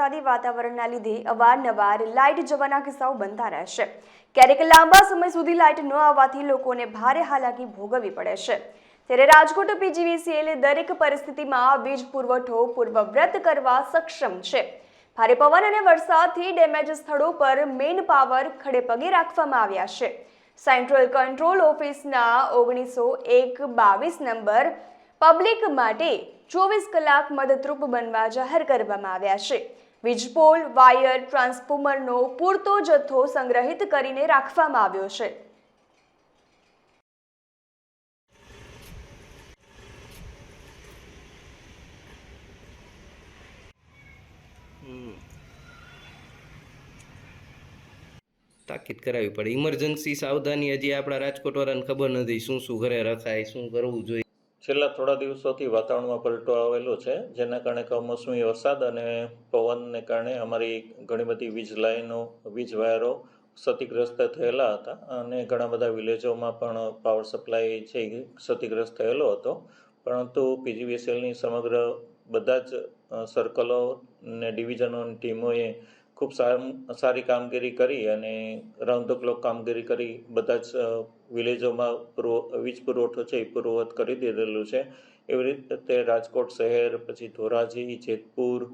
વરસાદી વાતાવરણના લીધે અવારનવાર લાઇટ જવાના કિસ્સાઓ બનતા રહેશે ક્યારેક લાંબા સમય સુધી લાઇટ ન આવવાથી લોકોને ભારે હાલાકી ભોગવવી પડે છે. ત્યારે રાજકોટ પીજીવીસીએલ દરેક પરિસ્થિતિમાં વીજ પુરવઠો પૂર્વવ્રત કરવા સક્ષમ છે. ભારે પવન અને વરસાદથી ડેમેજ સ્થળો પર મેઇન પાવર ખડેપગે રાખવામાં આવ્યા છે. સેન્ટ્રલ કંટ્રોલ ઓફિસના ઓગણીસો એક બાવીસ નંબર પબ્લિક માટે ચોવીસ કલાક મદદરૂપ બનવા જાહેર કરવામાં આવ્યા છે. વીજપોલ, વાયર, ટ્રાન્સફોર્મરનો પૂરતો જથ્થો સંગ્રહિત કરીને રાખવામાં આવ્યો છે. તાકીદ કરાવી પડે. ઇમરજન્સી સાવધાની હજી આપણા રાજકોટ વાળાને ખબર નથી શું શું ઘરે રખાય, શું કરવું જોઈએ. છેલ્લા થોડા દિવસોથી વાતાવરણમાં પલટો આવેલો છે, જેના કારણે કમોસમી વરસાદ અને પવનને કારણે અમારી ઘણી બધી વીજ લાઈનો, વીજ વાયરો ક્ષતિગ્રસ્ત થયેલા હતા અને ઘણા બધા વિલેજોમાં પણ પાવર સપ્લાય છે ક્ષતિગ્રસ્ત થયેલો હતો. પરંતુ પીજીવીએસએલની સમગ્ર બધા જ સર્કલો ને ડિવિઝનોની ટીમોએ ખૂબ સાર- કામગીરી કરી અને રાઉન્ડ ધ ક્લોક કામગીરી કરી. બધા જ વિલેજોમાં પુરવ વીજ પુરવઠો છે એ પૂર્વવત કરી દીધેલું છે. એવી રીતે રાજકોટ શહેર, પછી ધોરાજી, જેતપુર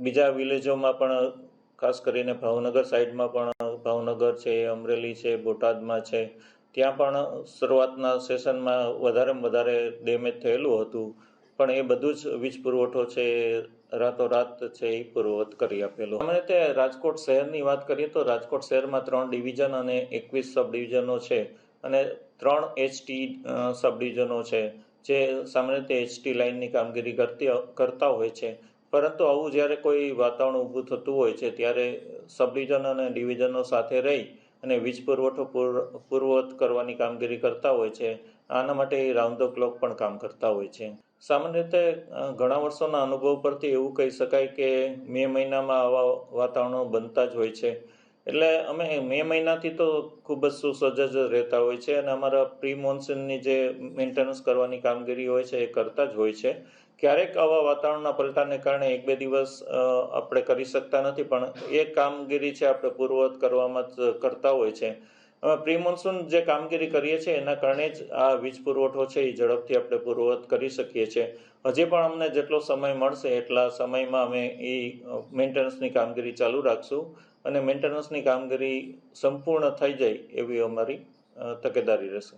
બીજા વિલેજોમાં પણ, ખાસ કરીને ભાવનગર સાઈડમાં પણ ભાવનગર છે, અમરેલી છે, બોટાદમાં છે, ત્યાં પણ શરૂઆતના સેશનમાં વધારેમાં વધારે ડેમેજ થયેલું હતું. પણ એ બધું જ વીજ પુરવઠો છે, રાતોરાત છે, એ પૂર્વવત કરી આપેલો. અમે તે રાજકોટ શહેરની વાત કરીએ તો રાજકોટ શહેરમાં ત્રણ ડિવિઝન અને એકવીસ સબ ડિવિઝનો છે અને ત્રણ એચટી સબ ડિવિઝનો છે, જે સામાન્ય રીતે એચટી લાઇનની કામગીરી કરતી, કરતા હોય છે. પરંતુ આવું જ્યારે કોઈ વાતાવરણ ઊભું થતું હોય છે, ત્યારે સબ ડિવિઝન અને ડિવિઝનો સાથે રહી અને વીજ પુરવઠો પૂર- પૂર્વવત કરવાની કામગીરી કરતા હોય છે આના માટે રાઉન્ડ ધ ક્લોક પણ કામ કરતા હોય છે. સામાન્ય રીતે ઘણા વર્ષોના અનુભવ પરથી એવું કહી શકાય કે મે મહિનામાં આવા વાતાવરણો બનતા જ હોય છે. એટલે અમે મે મહિનાથી તો ખૂબ જ સુસજ્જ રહેતા હોય છે અને અમારા પ્રી મોન્સૂનની જે મેન્ટેનન્સ કરવાની કામગીરી હોય છે એ કરતા જ હોય છે. ક્યારેક આવા વાતાવરણના પલટાને કારણે એક બે દિવસ આપણે કરી શકતા નથી પણ એ કામગીરી છે આપણે પૂર્વવત કરવામાં જ કરતા હોય છે. પ્રી મોન્સૂન જે કામગીરી કરીએ છીએ, એના કારણે જ આ વીજ પુરવઠો છે, એ ઝડપથી આપણે પૂર્વવત કરી શકીએ છીએ. હજી પણ અમને જેટલો સમય મળશે, એટલા સમયમાં અમે એ મેન્ટેનન્સની કામગીરી ચાલુ રાખશું. અને મેન્ટેનન્સની કામગીરી સંપૂર્ણ થઈ જાય એવી અમારી તકેદારી રહેશે.